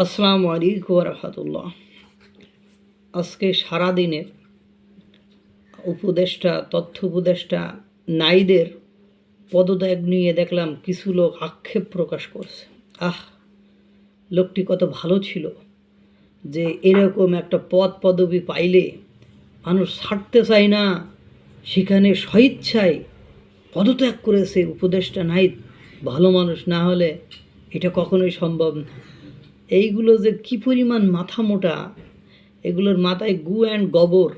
আসসালামু আলাইকুম রহমতুল্লাহ। আজকে সারাদিনের উপদেষ্টা, তথ্য উপদেষ্টা নাইদের পদত্যাগ নিয়ে দেখলাম কিছু লোক আক্ষেপ প্রকাশ করছে। আহ, লোকটি কত ভালো ছিল যে এরকম একটা পদ পদবি পাইলে মানুষ ছাড়তে চায় না, সেখানে স্বইচ্ছায় পদত্যাগ করেছে উপদেষ্টা নাইদ। ভালো মানুষ না হলে এটা কখনোই সম্ভব না। এইগুলো যে কি পরিমাণ মাথা মোটা, এগুলোর মাথায় গু অ্যান্ড গোবর,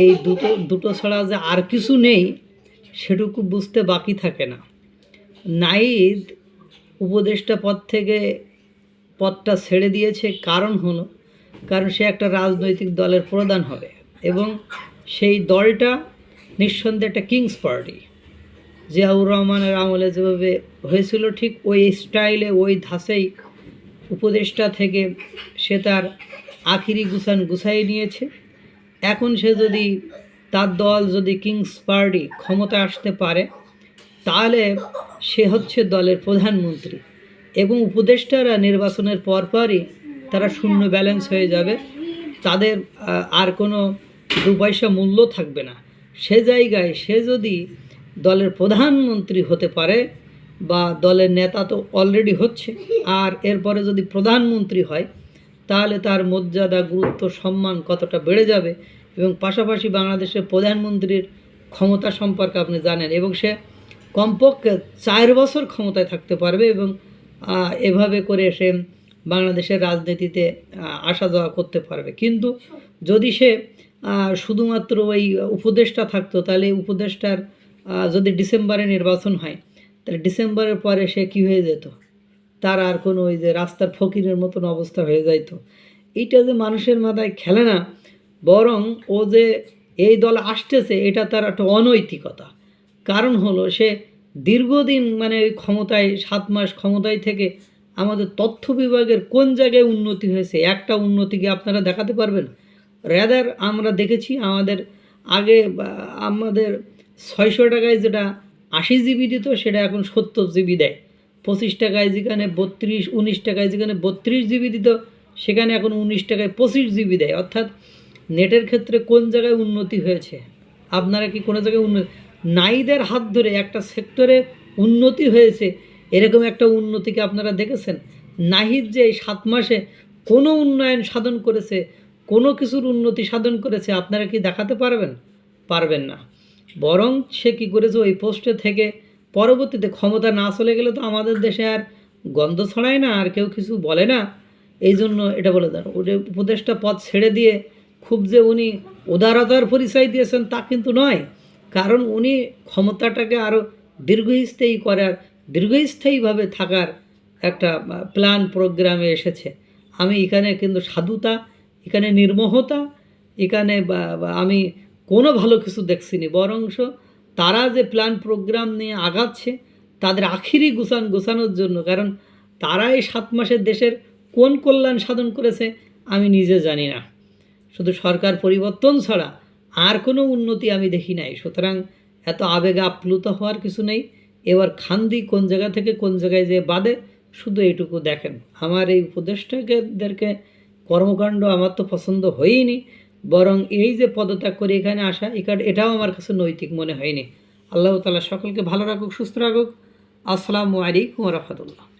এই দুটো দুটো ছাড়া যে আর কিছু নেই, সেটুকু বুঝতে বাকি থাকে না। নাইদ উপদেষ্টা পদ থেকে পদটা ছেড়ে দিয়েছে, কারণ হলো, কারণ সে একটা রাজনৈতিক দলের প্রধান হবে এবং সেই দলটা নিঃসন্দেহে একটা কিংস পার্টি। জিয়াউর রহমানের আমলে যেভাবে হয়েছিল, ঠিক ওই স্টাইলে, ওই ধাঁচেই উপদেষ্টা থেকে সে তার আখিরি গুছান গুছাই নিয়েছে। এখন সে যদি তার দল যদি কিংস পার্টি ক্ষমতা আসতে পারে, তাহলে সে হচ্ছে দলের প্রধানমন্ত্রী এবং উপদেষ্টারা নির্বাচনের পরপরই তারা শূন্য ব্যালেন্স হয়ে যাবে। তাদের আর কোনো দু পয়সা মূল্য থাকবে না। সে জায়গায় সে যদি দলের প্রধানমন্ত্রী হতে পারে বা দলের নেতা তো অলরেডি হচ্ছে। আর এরপরে যদি প্রধানমন্ত্রী হয়, তাহলে তার মর্যাদা, গুরুত্ব, সম্মান কতটা বেড়ে যাবে এবং পাশাপাশি বাংলাদেশের প্রধানমন্ত্রীর ক্ষমতা সম্পর্কে আপনি জানেন এবং সে কমপক্ষে চার বছর ক্ষমতায় থাকতে পারবে এবং এভাবে করে সে বাংলাদেশের রাজনীতিতে আসা যাওয়া করতে পারবে। কিন্তু যদি সে শুধুমাত্র ওই উপদেষ্টা থাকতো, তাহলে উপদেষ্টার যদি ডিসেম্বরে নির্বাচন হয় তাহলে ডিসেম্বরের পরে সে কী হয়ে যেত? তার আর কোনো ওই যে রাস্তার ফকিরের মতন অবস্থা হয়ে যাইতো। এইটা যে মানুষের মাথায় খেলে না, বরং ও যে এই দল আসতেছে, এটা তার একটা অনৈতিকতা। কারণ হলো সে দীর্ঘদিন মানে ওই ক্ষমতায়, সাত মাস ক্ষমতায় থেকে আমাদের তথ্য বিভাগের কোন জায়গায় উন্নতি হয়েছে, একটা উন্নতিকে আপনারা দেখাতে পারবেন? রেদার আমরা দেখেছি আমাদের আগে আমাদের ছয়শো টাকায় যেটা আশি জিবি দিত সেটা এখন সত্তর জিবি দেয়। পঁচিশ টাকায় যেখানে বত্রিশ, উনিশ টাকায় যেখানে বত্রিশ জিবি দিত সেখানে এখন উনিশ টাকায় পঁচিশ জিবি দেয়। অর্থাৎ নেটের ক্ষেত্রে কোন জায়গায় উন্নতি হয়েছে? আপনারা কি কোনো জায়গায় উন্নতি নাইদের হাত ধরে একটা সেক্টরে উন্নতি হয়েছে, এরকম একটা উন্নতিকে আপনারা দেখেছেন? নাহিদ যে এই সাত মাসে কোনো উন্নয়ন সাধন করেছে, কোনো কিছুর উন্নতি সাধন করেছে, আপনারা কি দেখাতে পারবেন? পারবেন না। বরং সে কী করেছে ওই পোস্টে থেকে পরবর্তীতে ক্ষমতা না চলে গেলে তো আমাদের দেশে আর গন্ধ ছড়ায় না, আর কেউ কিছু বলে না। এই জন্য এটা বলে দেন। ওটা উপদেষ্টা পদ ছেড়ে দিয়ে খুব যে উনি উদারতার পরিচয় দিয়েছেন তা কিন্তু নয়। কারণ উনি ক্ষমতাটাকে আরও দীর্ঘস্থায়ী করার, দীর্ঘস্থায়ীভাবে থাকার একটা প্ল্যান প্রোগ্রামে এসেছে। আমি এখানে কিন্তু সাধুতা, এখানে নির্মোহতা, এখানে আমি কোনো ভালো কিছু দেখছিনি, বরংশ তারা যে প্ল্যান প্রোগ্রাম নিয়ে আগাচ্ছে, তাদের আখিরি গুছান গোছানোর জন্য, কারণ তারা এই সাত মাসের দেশের কোন কল্যাণ সাধন করেছে আমি নিজে জানি না। শুধু সরকার পরিবর্তন ছাড়া আর কোনো উন্নতি আমি দেখি নাই। সুতরাং এত আবেগে আপ্লুত হওয়ার কিছু নেই। এবার খান্দি কোন জায়গা থেকে কোন জায়গায় যে বাদে শুধু এইটুকু দেখেন। আমার এই উপদেষ্টাদেরকে কর্মকাণ্ড আমার তো পছন্দ হয়ইনি। বরং এই যে পদত্যাগ করে এখানে আসা এটাও আমার কাছে নৈতিক মনে হয়নি। আল্লাহ তালা সকলকে ভালো রাখুক, সুস্থ রাখুক। আসসালামু আলাইকুম রহমতুল্লাহ।